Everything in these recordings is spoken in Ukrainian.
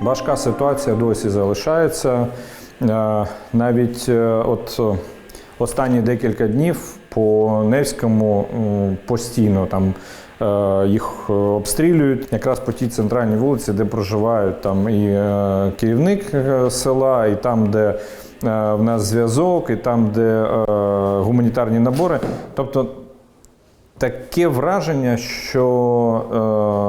Важка ситуація досі залишається. Е, Навіть е, от е, останні декілька днів по Невському постійно там їх обстрілюють. Якраз по тій центральній вулиці, де проживають там і керівник села, і там, де в нас зв'язок, і там, де гуманітарні набори. Тобто Таке враження, що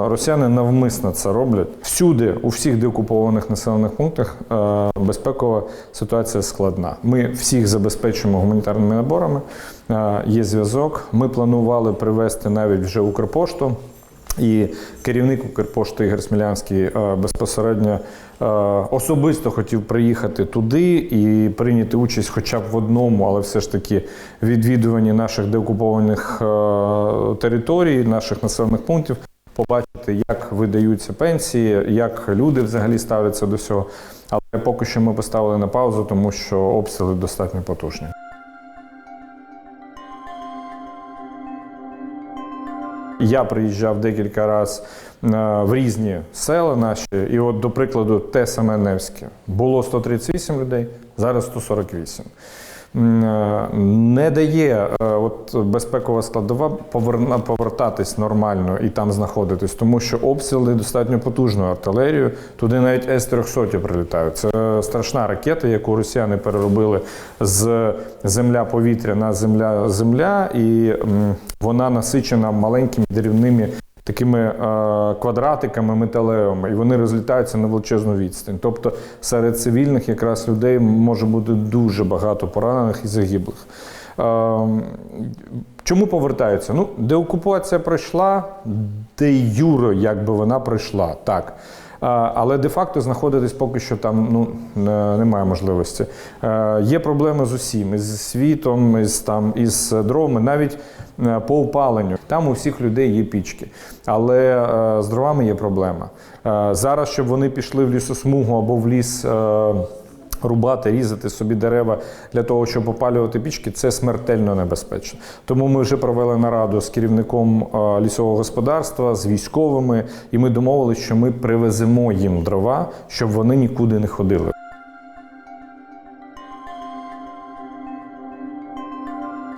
е, росіяни навмисно це роблять. Всюди, у всіх деокупованих населених пунктах, е, безпекова ситуація складна. Ми всіх забезпечуємо гуманітарними наборами. Е, є зв'язок. Ми планували привезти навіть вже Укрпошту. І керівник Укрпошти Ігор Смілянський е, безпосередньо особисто хотів приїхати туди і прийняти участь хоча б в одному, але все ж таки відвідуванні наших деокупованих е, територій, наших населених пунктів, побачити, як видаються пенсії, як люди взагалі ставляться до цього. Але поки що ми поставили на паузу, тому що обстріли достатньо потужні. Я приїжджав декілька разів в різні села наші, і от, до прикладу, те саме Невське. Було 138 людей, зараз 148. Е, Не дає е, от, безпекова складова повертатись нормально і там знаходитись, тому що обстріли достатньо потужною артилерією. Туди навіть С-300 прилітають. Це страшна ракета, яку росіяни переробили з земля-повітря на земля-земля, і вона насичена маленькими деревними такими е, квадратиками металевими, і вони розлітаються на величезну відстань. Тобто серед цивільних якраз людей може бути дуже багато поранених і загиблих. Е, Чому повертаються? Ну, деокупація пройшла, де юро, якби вона пройшла, так. Е, Але де-факто знаходитись поки що там ну, немає можливості. Е, Є проблеми з усім, із світом, із, там, із дровами, навіть по опаленню. Там у всіх людей є пічки. Але е, з дровами є проблема. Е, Зараз, щоб вони пішли в лісосмугу або в ліс. е, Рубати, різати собі дерева для того, щоб опалювати пічки, це смертельно небезпечно. Тому ми вже провели нараду з керівником е, лісового господарства, з військовими, і ми домовилися, що ми привеземо їм дрова, щоб вони нікуди не ходили.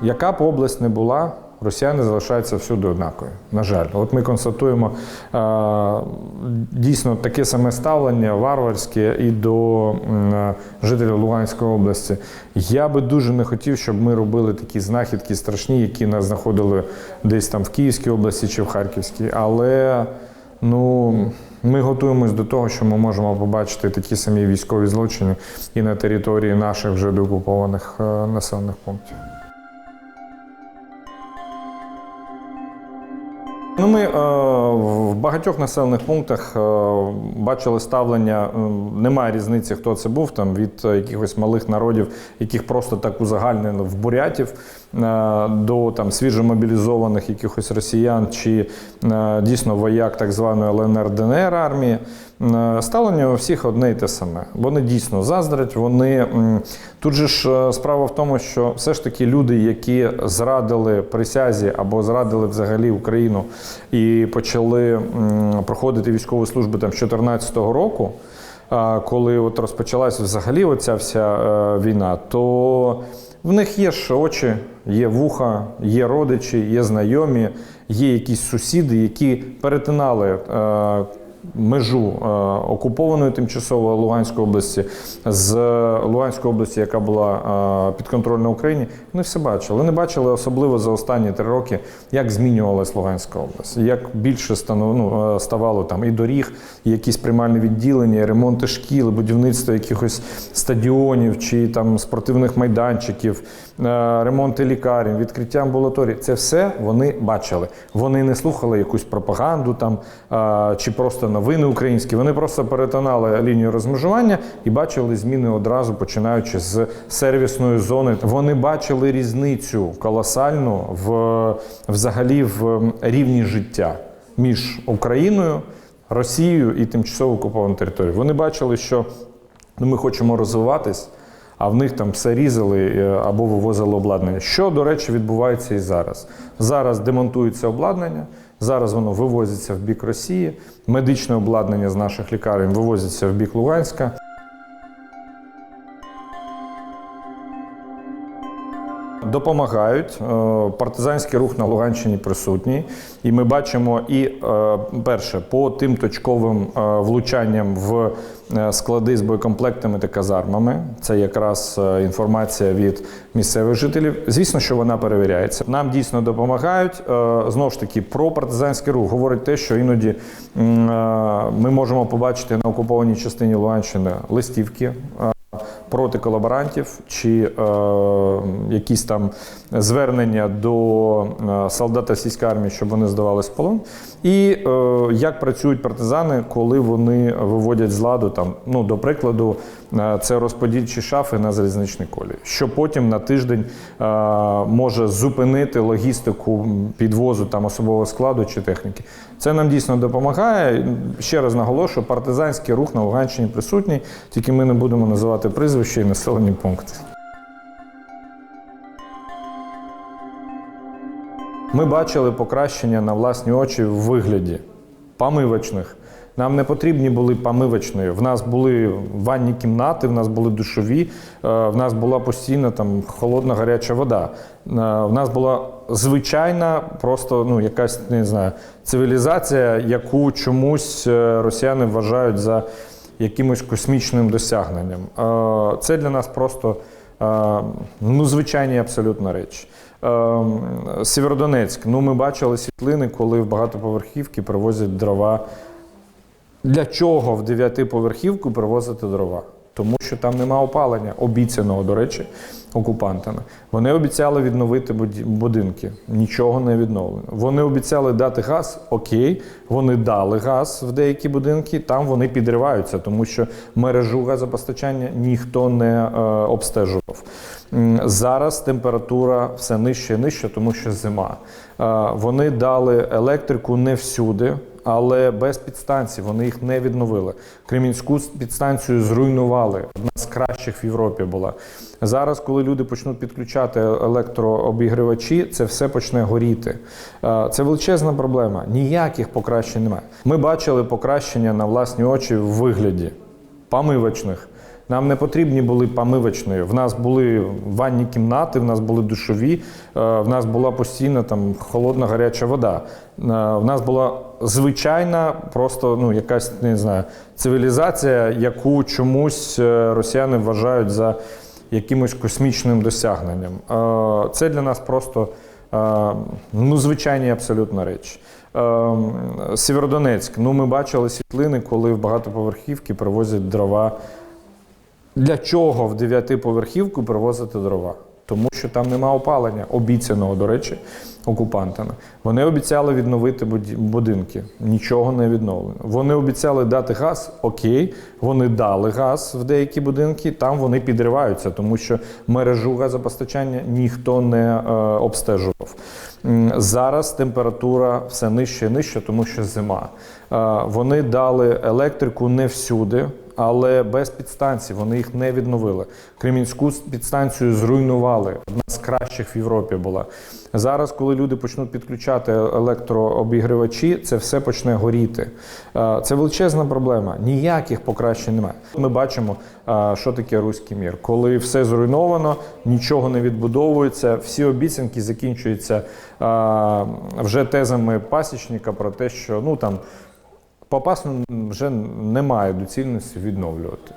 Яка б область не була, росіяни залишаються всюди однакові. На жаль, от ми констатуємо е, дійсно таке саме ставлення варварське і до м, жителів Луганської області. Я би дуже не хотів, щоб ми робили такі знахідки страшні, які нас знаходили десь там в Київській області чи в Харківській. Але ну. Ми готуємось до того, що ми можемо побачити такі самі військові злочини і на території наших вже деокупованих е, населених пунктів. Ну, ми е, в багатьох населених пунктах е, бачили ставлення. е, Немає різниці, хто це був, там від якихось малих народів, яких просто так узагальнено в бурятів, до там свіжомобілізованих якихось росіян чи дійсно вояк так званої ЛНР ДНР армії. Е, Ставлення у всіх одне і те саме. Вони дійсно заздрять. Вони тут же ж е, справа в тому, що все ж таки люди, які зрадили присязі або зрадили взагалі Україну і почали проходити військову службу там з 2014 року. Коли от розпочалася взагалі оця вся е, війна, то в них є ж очі, є вуха, є родичі, є знайомі, є якісь сусіди, які перетинали е, межу е, окупованої тимчасово Луганської області з Луганської області, яка була е, підконтрольна Україні. Вони все бачили. Вони бачили особливо за останні три роки, як змінювалась Луганська область, як більше ну, е, ставало там і доріг, і якісь приймальні відділення, і ремонти шкіл, і будівництво якихось стадіонів чи там спортивних майданчиків, ремонти лікарень, відкриття амбулаторій. Це все вони бачили. Вони не слухали якусь пропаганду там чи просто новини українські. Вони просто перетинали лінію розмежування і бачили зміни одразу, починаючи з сервісної зони. Вони бачили різницю колосальну в взагалі в рівні життя між Україною, Росією і тимчасово окупованою територією. Вони бачили, що ну, ми хочемо розвиватись. А в них там все різали е, або вивозили обладнання. Що, до речі, відбувається і зараз. Зараз демонтується обладнання, Зараз воно вивозиться в бік Росії. Медичне обладнання з наших лікарень вивозиться в бік Луганська. Допомагають. Е, Партизанський рух на Луганщині присутній. І ми бачимо і е, перше по тим точковим е, влучанням в склади з боєкомплектами та казармами. Це якраз інформація від місцевих жителів. Звісно, що вона перевіряється. Нам дійсно допомагають. Знову ж таки, про партизанський рух говорить те, що іноді ми можемо побачити на окупованій частині Луганщини листівки. Проти колаборантів чи е, якісь там звернення до е, солдат російської армії, щоб вони здавались в полон. І е, як працюють партизани, коли вони виводять з ладу там, ну до прикладу, е, це розподільчі шафи на залізничній колі, що потім на тиждень е, може зупинити логістику підвозу там особового складу чи техніки. Це нам дійсно допомагає. Ще раз наголошую, партизанський рух на Луганщині присутній, тільки ми не будемо називати прізвища і населені пункти. Ми бачили покращення на власні очі в вигляді помивочних. Нам не потрібні були помивочні. В нас були ванні кімнати, в нас були душові, е, в нас була постійна там холодна гаряча вода. Е, В нас була звичайна, просто ну якась не знаю, цивілізація, яку чомусь е, росіяни вважають за якимось космічним досягненням. Це для нас просто ну, звичайні абсолютно речі. Сєвєродонецьк. Ну, ми бачили світлини, коли в багатоповерхівки привозять дрова. Для чого в дев'ятиповерхівку привозити дрова? Тому що там нема опалення, обіцяного, до речі, окупантами. Вони обіцяли відновити будинки. Нічого не відновлено. Вони обіцяли дати газ, окей, вони дали газ в деякі будинки, там вони підриваються, тому що мережу газопостачання ніхто не е, обстежував. Зараз температура все нижче і нижче, тому що зима. Е, Вони дали електрику не всюди, але без підстанцій вони їх не відновили. Кремінську підстанцію зруйнували. Одна з кращих в Європі була. Зараз, коли люди почнуть підключати електрообігрівачі, це все почне горіти. Це величезна проблема. Ніяких покращень немає. Ми бачили покращення на власні очі в вигляді помивочних. Нам не потрібні були помивочні. В нас були ванні кімнати, в нас були душові, е, в нас була постійна там холодна гаряча вода. Е, В нас була звичайна, просто ну якась не знаю, цивілізація, яку чомусь е, росіяни вважають за якимось космічним досягненням. Це для нас просто ну, звичайні абсолютно речі. Сєвєродонецьк. Ну, ми бачили світлини, коли в багатоповерхівки привозять дрова. Для чого в дев'ятиповерхівку привозити дрова? Тому що там нема опалення, обіцяного, до речі, окупантами. Вони обіцяли відновити будинки. Нічого не відновлено. Вони обіцяли дати газ, окей, вони дали газ в деякі будинки, там вони підриваються, тому що мережу газопостачання ніхто не е, обстежував. Зараз температура все нижче і нижче, тому що зима. Е, Вони дали електрику не всюди, але без підстанцій вони їх не відновили. Кремінську підстанцію зруйнували. Одна з кращих в Європі була. Зараз, коли люди почнуть підключати електрообігрівачі, це все почне горіти. Це величезна проблема. Ніяких покращень немає. Ми бачимо, що таке руський мір. Коли все зруйновано, нічого не відбудовується, всі обіцянки закінчуються вже тезами пасічника про те, що ну там Попасну вже немає доцільності відновлювати.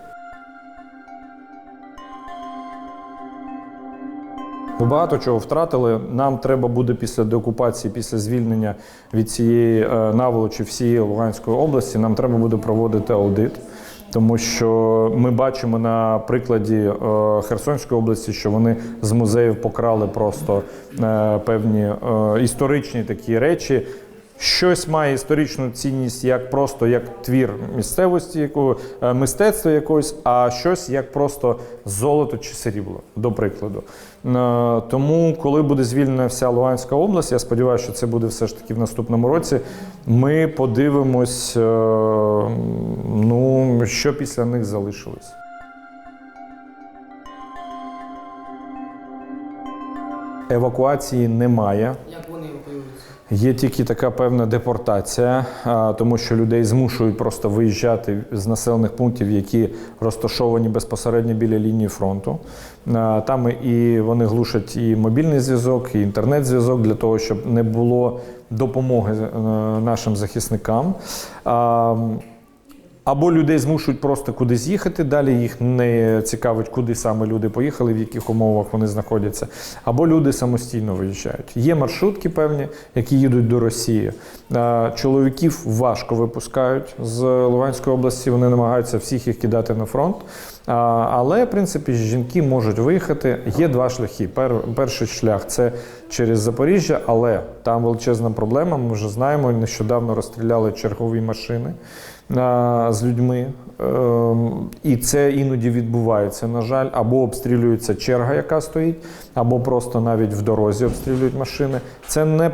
Ми багато чого втратили. Нам треба буде після деокупації, після звільнення від цієї е, наволочі всієї Луганської області, нам треба буде проводити аудит. Тому що ми бачимо на прикладі е, Херсонської області, що вони з музеїв покрали просто е, певні історичні такі речі. Щось має історичну цінність як просто як твір місцевості, якого е, мистецтва якогось, а щось як просто золото чи срібло, до прикладу. Е, Тому, коли буде звільнена вся Луганська область, я сподіваюся, що це буде все ж таки в наступному році. Ми подивимось, е, ну що після них залишилось. Евакуації немає. Є тільки така певна депортація, тому що людей змушують просто виїжджати з населених пунктів, які розташовані безпосередньо біля лінії фронту. Там і вони глушать і мобільний зв'язок, і інтернет-зв'язок для того, щоб не було допомоги е, нашим захисникам. Або людей змушують просто кудись їхати, далі їх не цікавить, куди саме люди поїхали, в яких умовах вони знаходяться. Або люди самостійно виїжджають. Є маршрутки певні, які їдуть до Росії. Чоловіків важко випускають з Луганської області. Вони намагаються всіх їх кидати на фронт. Але, в принципі, жінки можуть виїхати. Є два шляхи. Перший шлях це через Запоріжжя, але там величезна проблема. Ми вже знаємо, нещодавно розстріляли чергові машини з людьми. Ем, І це іноді відбувається, на жаль, або обстрілюється черга, яка стоїть, або просто навіть в дорозі обстрілюють машини. Це не,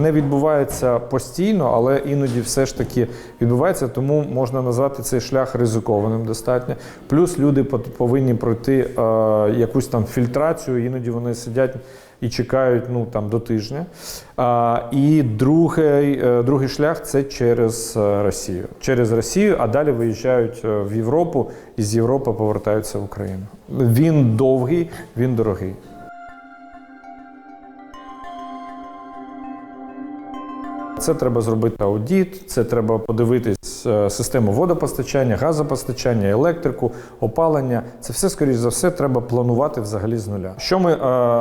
не відбувається постійно, але іноді все ж таки відбувається, тому можна назвати цей шлях ризикованим достатньо. Плюс люди повинні пройти е, якусь там фільтрацію, іноді вони сидять і чекають ну, там, до тижня. А, і другий, е, другий шлях це через е, Росію. Через Росію, а далі виїжджають е, в Європу і з Європи повертаються в Україну. Він довгий, він дорогий. Це треба зробити аудіт, це треба подивитись е, систему водопостачання, газопостачання, електрику, опалення. Це все, скоріш за все, треба планувати взагалі з нуля. Що ми е,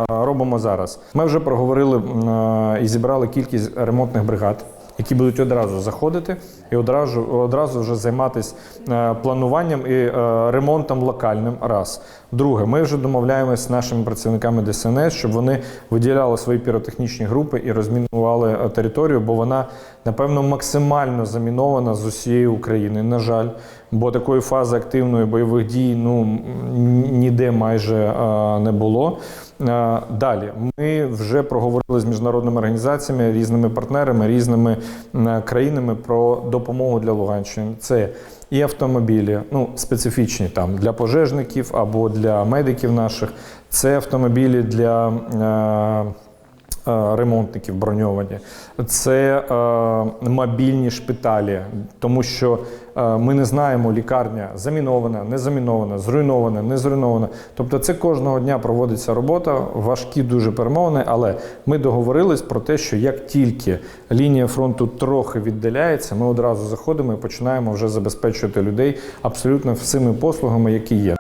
робимо зараз? Ми вже проговорили е, і зібрали кількість ремонтних бригад. Які будуть одразу заходити і одразу одразу вже займатися е, плануванням і е, ремонтом локальним. Раз друге, ми вже домовляємося з нашими працівниками ДСНС, щоб вони виділяли свої піротехнічні групи і розмінували е, територію, бо вона напевно максимально замінована з усієї України. На жаль, бо такої фази активної бойових дій ну ніде майже не було. Далі ми вже проговорили з міжнародними організаціями, різними партнерами, різними країнами про допомогу для Луганщини. Це і автомобілі, ну специфічні там для пожежників або для медиків наших. Це автомобілі для. е, Ремонтників броньовані, це е, мобільні шпиталі, тому що е, ми не знаємо, лікарня замінована, не замінована, зруйнована, не зруйнована. Тобто, це кожного дня проводиться робота, важкі дуже перемовини. Але ми договорились про те, що як тільки лінія фронту трохи віддаляється, ми одразу заходимо і починаємо вже забезпечувати людей абсолютно всіми послугами, які є.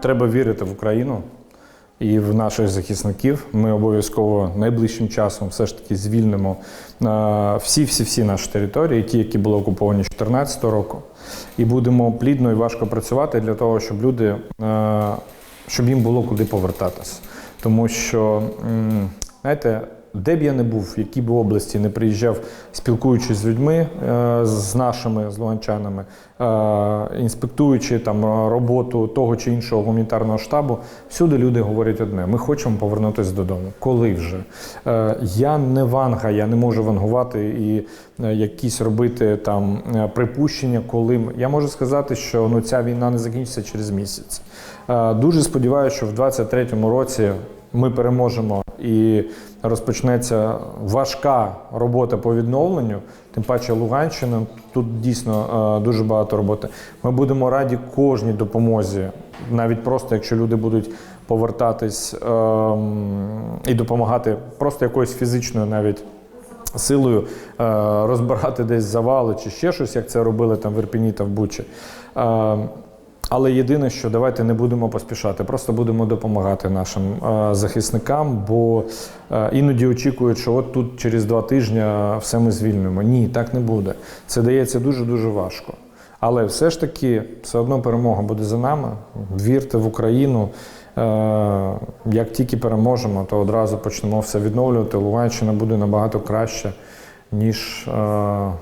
Треба вірити в Україну і в наших захисників. Ми обов'язково найближчим часом все ж таки звільнимо всі-всі-всі наші території, ті, які були окуповані 2014 року, і будемо плідно і важко працювати для того, щоб люди, е, щоб їм було куди повертатись. Тому що, знаєте, де б я не був, в якій б області не приїжджав, спілкуючись з людьми, е, з нашими з луганчанами, е, інспектуючи там е, роботу того чи іншого гуманітарного штабу, всюди люди говорять одне: ми хочемо повернутися додому. Коли вже? Я не ванга, я не можу вангувати і якісь робити там припущення, коли я можу сказати, що ну ця війна не закінчиться через місяць. Дуже сподіваюся, що в 2023 році ми переможемо і розпочнеться важка робота по відновленню. Тим паче Луганщина, тут дійсно е, дуже багато роботи. Ми будемо раді кожній допомозі, навіть просто якщо люди будуть повертатись ем, і допомагати просто якоюсь фізичною навіть. Силою е, розбирати десь завали чи ще щось, як це робили там в Ірпіні та в Бучі. Але єдине, що давайте не будемо поспішати, просто будемо допомагати нашим е, захисникам, бо е, іноді очікують, що от тут через два тижні все ми звільнимо. Ні, так не буде. Це дається дуже дуже важко. Але все ж таки, все одно перемога буде за нами. Вірте в Україну. Е, Як тільки переможемо, то одразу почнемо все відновлювати. Луганщина буде набагато краще, ніж, е,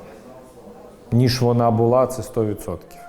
ніж вона була, це 100%.